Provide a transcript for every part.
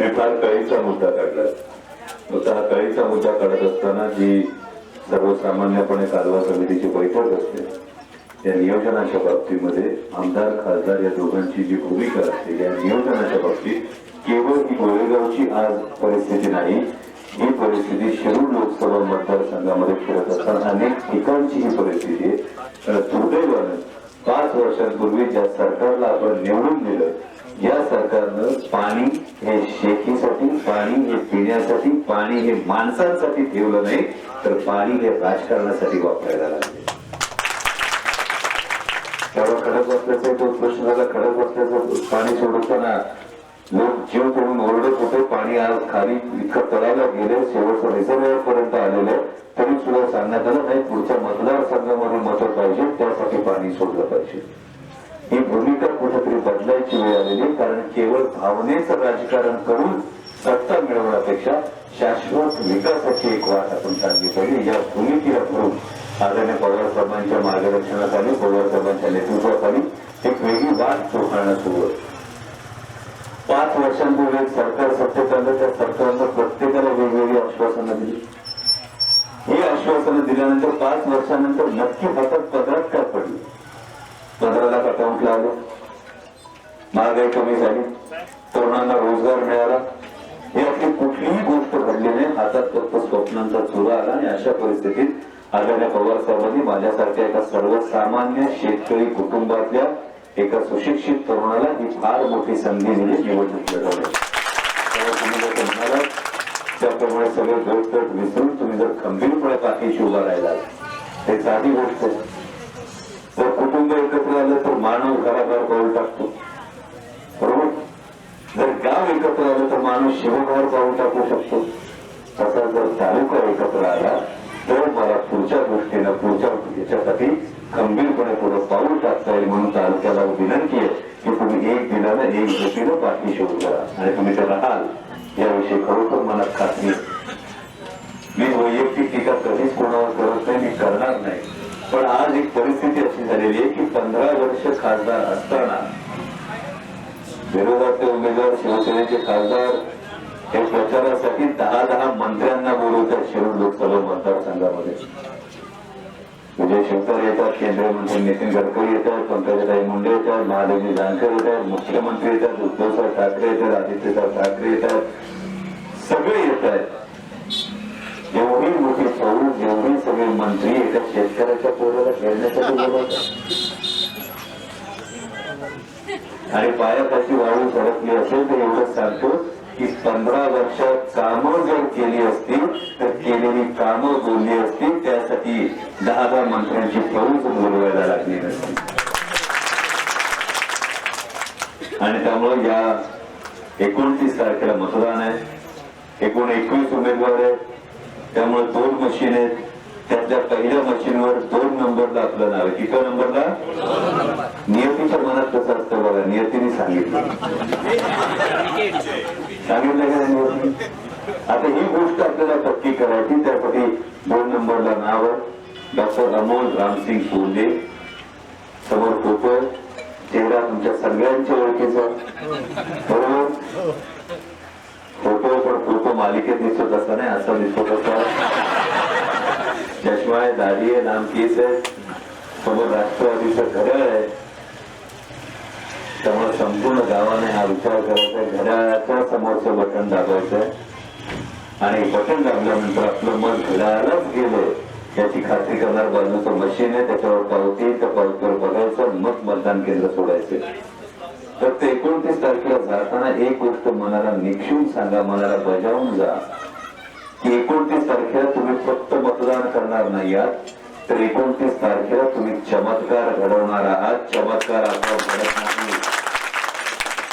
मी फार तळीचा मुद्दा काढला. स्वतः हा मुद्दा काढत असताना जी सर्वसामान्यपणे कालवा समितीची बैठक असते या नियोजनाच्या बाबतीमध्ये आमदार खासदार या दोघांची जी भूमिका असते या नियोजनाच्या बाबतीत केवळ ही गोरेगावची आज परिस्थिती नाही ही परिस्थिती शिरूर लोकसभा मतदारसंघामध्ये फिरत असताना अनेक ठिकाणची ही परिस्थिती आहे. दुर्दैवानं पाच वर्षांपूर्वी ज्या सरकारला आपण निवडून दिलं या सरकारनं पाणी हे शेतीसाठी पाणी हे पिण्यासाठी पाणी हे माणसांसाठी ठेवलं नाही तर पाणी हे राजकारणासाठी वापरायला लागले. तेव्हा खडक वाचल्याचा तो प्रश्न झाला खडक वाचल्याचं पाणी सोडताना लोक जीव करून ओरडत होते पाणी आज खाली इतकं तळायला गेले शेवटचं रिझर्वेअर पर्यंत आलेलं तरी सुद्धा सांगण्यात आलं नाही पुढच्या मतदारसंघामध्ये मतं पाहिजे त्यासाठी पाणी सोडलं पाहिजे. बदलायची वेळ आलेली कारण केवळ भावनेचं राजकारण करून सत्ता मिळवण्यापेक्षा शाश्वत विकासाची एक वाट आपण काढली पाहिजे. या भूमिकेला करून आदरणीय पवार साहेबांच्या मार्गदर्शनाखाली पवार साहेबांच्या नेतृत्वाखाली एक वेगळी वाट चोखाणं सुरू आहे पाच वर्षांपूर्वी सरकार सत्तेत आलं त्या सरकारनं प्रत्येकाला वेगवेगळी आश्वासनं दिली. ही आश्वासनं दिल्यानंतर पाच वर्षानंतर नक्की हातात पदरात काय पडली? पदराला लाख अकाउंटला आलं महागाई कमी झाली. तरुणांना रोजगार मिळाला. ही आपली कुठलीही गोष्ट घडली नाही. हातात फक्त स्वप्नांचा चुरा आला आणि अशा परिस्थितीत आदरणीय पवार साहेबांनी माझ्यासारख्या एका सर्वसामान्य शेतकरी कुटुंबातल्या एका सुशिक्षित तरुणाला ही फार मोठी संधी दिली. निवडणूक लढवण्याची त्याप्रमाणे सगळे गटगट विसरून तुम्ही जर खंबीरपणे पाठीशी उभा राहिला हे साधी गोष्ट आहे. जर गाव एकत्र आलं तर माणूस शिवबाहेर जाऊन टाकू शकतो. तसा जर तालुका एकत्र आला तर मला पुढच्या दृष्टीनं पुढच्या याच्यासाठी खंबीरपणे पुढे पाऊल टाकता येईल म्हणून तालुक्याला विनंती आहे की तुम्ही एक दिलानं एक गतीनं पाठीशी शोध करा. आणि तुम्ही ते राहाल याविषयी खरोखर मनात खात्री मी वैयक्तिक टीका कधीच कोणावर करत नाही मी करणार नाही. पण आज एक परिस्थिती अशी झालेली आहे की पंधरा वर्ष खासदार असताना विरोधातले उमेदवार शिवसेनेचे खासदार हे प्रचारासाठी दहा दहा मंत्र्यांना बोलवतात शिरूर लोकसभा मतदारसंघामध्ये. विजय शंकर येतात केंद्रीय मंत्री नितीन गडकरी येतात पंकजाताई मुंडे येतात महादेवजी जानकर येतात मुख्यमंत्री येतात उद्धवसाहेब ठाकरे येतात आदित्यसाहेब ठाकरे येतात. सगळे येत आहेत. एवढी मोठी फौज एवढी सगळे मंत्री एका शेतकऱ्याच्या पोराला खेळण्यासाठी बोलवतात. आणि पायापाशी वाळू सरकली असेल तर एवढंच सांगतो की पंधरा वर्षात कामं जर केली असतील तर केलेली कामं बोलली असतील त्यासाठी दहा दहा मंत्र्यांची फौज बोलवायला लागली नसती. आणि त्यामुळे या एकोणतीस तारखेला मतदान आहे. एकूण एकवीस उमेदवार आहेत. त्यामुळे दोन मशीन आहेत. त्यातल्या पहिल्या मशीनवर दोन नंबरला आपलं नाव आहे. किती नंबरला? नियतीच्या मनात कसं नियतीने सांगितलं सांगितलं का नियती आता ही गोष्ट आपल्याला पक्की करायची त्यासाठी दोन नंबरला नाव डॉक्टर अमोल रामसिंग कोल्हे समोर फोटो चेहरा तुमच्या सगळ्यांच्या ओळखीचा बरोबर फोटो पण फोटो मालिकेत दिसत असा नाही असा दिसत असा चष्मा आहे दाढी आहे नाम केस आहे समोर राष्ट्रवादीचं घर आहे संपूर्ण गावाने हा विचार करायचा घड्याळाच्या समोरचं बटन दाबायचं आणि बटन दाबल्यानंतर आपलं मन घड्याळालाच गेलं याची खात्री करणार बाजूचं मशीन आहे त्याच्यावर पावती त्या पावतीवर बघायचं मग मतदान केंद्र सोडायचं. तर ते एकोणतीस तारखेला जाताना एक गोष्ट मनाला निक्षून सांगा मनाला बजावून जा. की एकोणतीस तारखेला तुम्ही फक्त मतदान करणार नाही आहात तर एकोणतीस तारखेला तुम्ही चमत्कार घडवणार आहात. चमत्कार आता घडत नाही.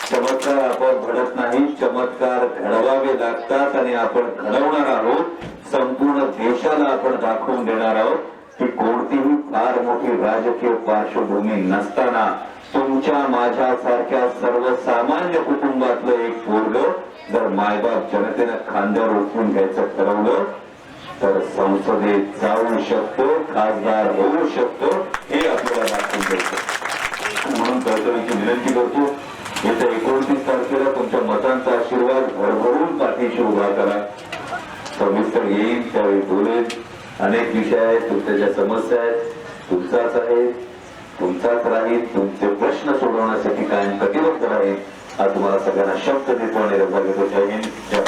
चमत्कार आपण घडत नाही चमत्कार घडवावे लागतात आणि आपण घडवणार आहोत. संपूर्ण देशाला आपण दाखवून देणार आहोत की कोणतीही फार मोठी राजकीय पार्श्वभूमी नसताना तुमच्या माझ्यासारख्या सर्वसामान्य कुटुंबातलं एक पोरग जर मायबाप जनतेनं खांद्यावर उचलून घ्यायचं ठरवलं तर संसदेत जाऊ शकतो खासदार होऊ शकतो हे आपल्याला दाखवून द्यायचं म्हणून कळकळीची विनंती करतो येत्या एकोणतीस तुमच्या मतांचा आशीर्वाद भरभरून पाठीशी उभा करा. सविस्तर येईल त्यावेळी बोलेल अनेक विषय आहेत तुमच्या ज्या समस्या आहेत तुमचाच आहे तुमचाच राहील. तुमचे प्रश्न सोडवण्यासाठी कायम कटिबद्ध राहील. हा तुम्हाला सगळ्यांना शब्द देतो आणि रजा घेतो जय हिंद जय